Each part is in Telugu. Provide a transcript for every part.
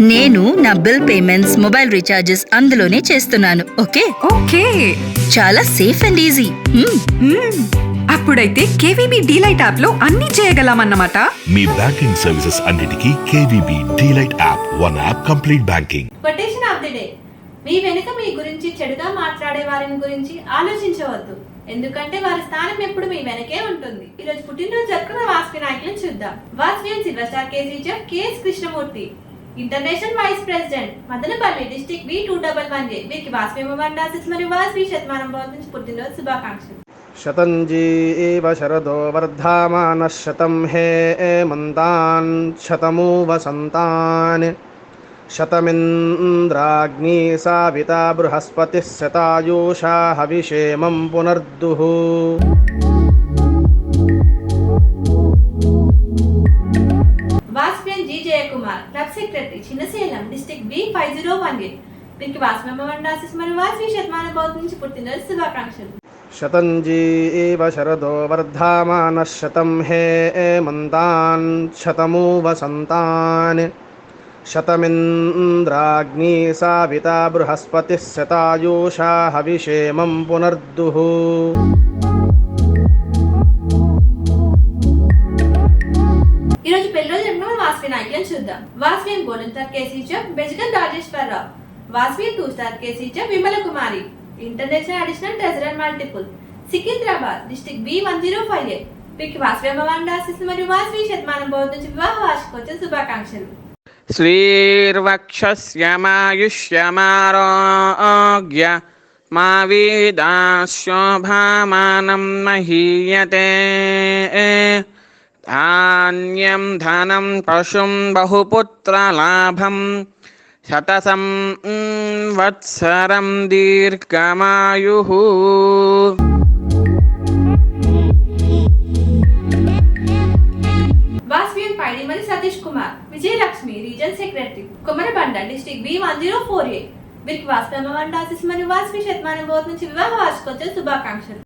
నేను నా బిల్ పేమెంట్స్ మొబైల్ రీఛార్జెస్ అందులోనే చేస్తున్నాను. ఓకే? ఓకే. చాలా సేఫ్ అండ్ ఈజీ. అప్పుడైతే కేవీబీ డీలైట్ యాప్లో అన్ని చేయగలమన్నమాట. మీ బ్యాంకింగ్ సర్వీసెస్ అన్నిటికీ KVB delight app one app complete banking. Quotation of the day. మీ వెనుక మీ గురించి చెడుగా మాట్లాడే వారిని గురించి ఆలోచించవద్దు. ఎందుకంటే వారి స్థానం ఎప్పుడు మీ వెనకే ఉంటుంది. ఈ రోజు పుట్టినరోజు జరుపుకున్న వాసవి నాయకులను చూద్దాం. Vasavi silver star KG chef KS Krishnamurthy. International vice president Madanapalle district V two double one A వీరికి వాస్వేమండాసిస్ మరియు వాస్వి శతమానం బోధించి పుట్టినరోజు శుభాకాంక్షలు. శతంజీ శరదో వర్ధమాన శతం హే మంతాన్ శతమూ వసంతాన్ శతమింద్రాగ్ని సావిత బృహస్పతిः శతాయూషా హవిషేమం పునర్దుః. District B five zero one eight మీకు వాసనమ్మ ఆశీస్ మరియు వాసి శతమాన బౌద్ధ నుంచి పుట్టినరోజు శుభాకాంక్షలు శతంజీ ఇవ శరదో వర్ధమానః శతం హే మంతాన్ శతమూ వసంతాన్ శతమింద్రాగ్ని సావిత బృహస్పతిः శతాయూషా హవిషేమం పునర్దుః ఛాంపియన్ చూద్దాం. వాస్వీన్ బోలన్ తర్ కేసీ కేసీచ బెజగన్ రాజేశ్వరరావు. వాస్వీన్ two star KC కేసీచ Vimala Kumari. International additional treasurer multiple. Secunderabad district B one zero five eight pick Vasavi Bhavan రాసిస్ మరియు వాస్వీ శతమానం బోధ నుంచి వివాహ వార్షికోత్సవ శుభాకాంక్షలు. శ్రీర్వక్షమాయుష్యమారోగ్య మా వీదాశోభామానం మహీయతే. ధాన్యం ధనం పశుం బహుపుత్రలాభం శతసం వత్సరం దీర్ఘమాయు Paidimalli Satish Kumar Vijayalakshmi region secretary Kumarabanda district B one zero four eight వీరికి వాస్తవ మరియు వాస్వి శతమానం బోధ్ నుంచి వివాహ వార్షికోత్సవ శుభాకాంక్షలు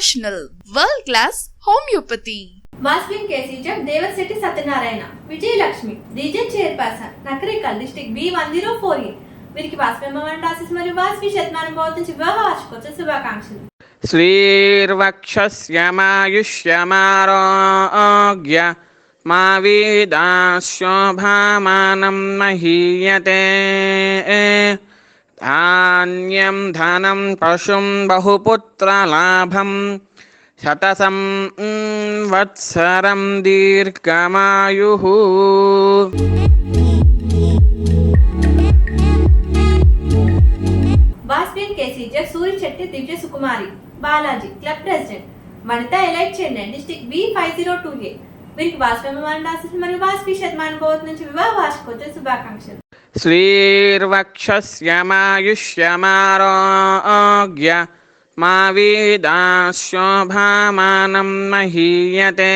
ఇంటర్నేషనల్ వరల్డ్ క్లాస్ హోమియోపతి మాస్విన్ కేసీజర్ Devasetti Satyanarayana Vijayalakshmi region chairperson Nakrekal district B one zero four A వీరికి వాస్వమన్ రాసిస్ మరియు వాస్వి శతమానం భవతు వివాహ వార్షికోత్సవ శుభాకాంక్షలు. శ్రీర్వక్షశ్యమాయుష్యమారోగ్య మా వీదాశోభామానం మహీయతే. ధాన్యం ధనం పశుం బహుపుత్రలాభం శతసం వత్సరం దీర్ఘమాయు బాస్పిన్ కేసీజర్ Suri Chetty Divya Sukumari Balaji club president Vanitha elite Chennai district B five zero two A. వీరికి వాస్పి విమాన మరియు వాస్పి శతమానుభవత్ నుంచి వివాహ వార్షికోత్సవ శుభాకాంక్షలు. श्रीर्वक्षस्यमायुष्यमारोग्य मा वेदाशोभामानं महीयते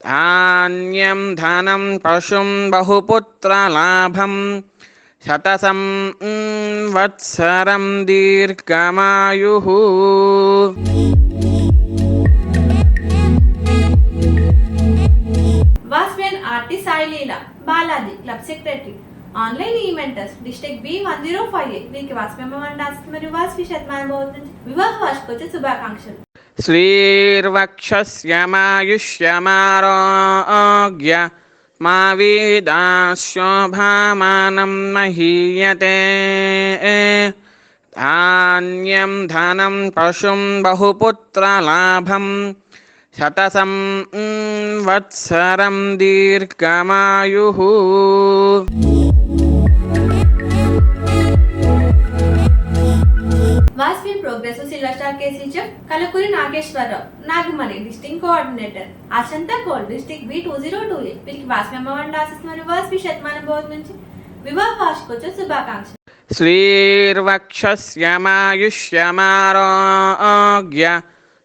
धान्यं धनं पशुं बहुपुत्रलाभं శతసం వత్సరం దీర్ఘమాయు వాస్వియన్ ఆర్టిస్ట్ సాయి లీల Balaji club secretary. Online eventers district B one zero five eight వీరికి వాస్వి మరియు వాస్వి శతమానం వివాహ వార్షికోత్సవ శుభాకాంక్షలు. శ్రీర్వక్షమాయుష్యమారోగ్య మా వీదాశోభామానం మహీయతే. ధాన్యం ధనం పశుం బహుపుత్రలాభం శతసం వత్సరం దీర్ఘమాయు Vasavi progress silver star KC chef Kalakuri Nageswara Rao Nagamani డిస్టింగ్ coordinator అశంత coal district B two zero two eight వీరికి వాస్వి అమ్మవారి ఆశిస్ మరియు వాస్వి శతమానం బహుమతి నుంచి వివాహ వార్షికోత్సవ శుభాకాంక్షలు శ్రీర్వక్షస్యమారోగ్య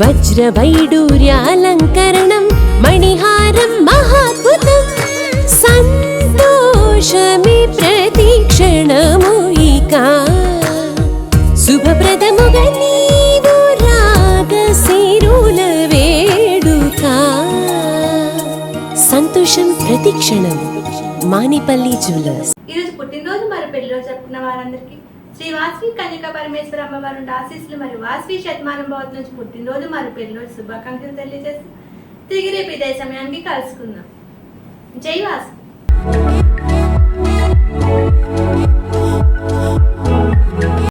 वज्रवैडूर्यालङ्करणं మణిహారం మహాద్భుతం సంతోషమి ప్రతిక్షణము ఇక సంతోషం ప్రతిక్షణం మానిపల్లి జ్యువెలర్స్ ఈరోజు పుట్టినరోజు మరియు పెళ్ళిరోజు జరుపుకున్న వారందరికీ శ్రీ వాస్వి కన్యక పరమేశ్వర అమ్మవారు ఆశీస్సులు మరియు వాస్వి శతమానం భవత్ నుంచి పుట్టినరోజు మరియు పెళ్ళిరోజు శుభాకాంక్షలు తెలియజేస్తూ తిరిగి రేపు ఇదే సమయానికి కలుసుకుందాం. జై వాస్వి.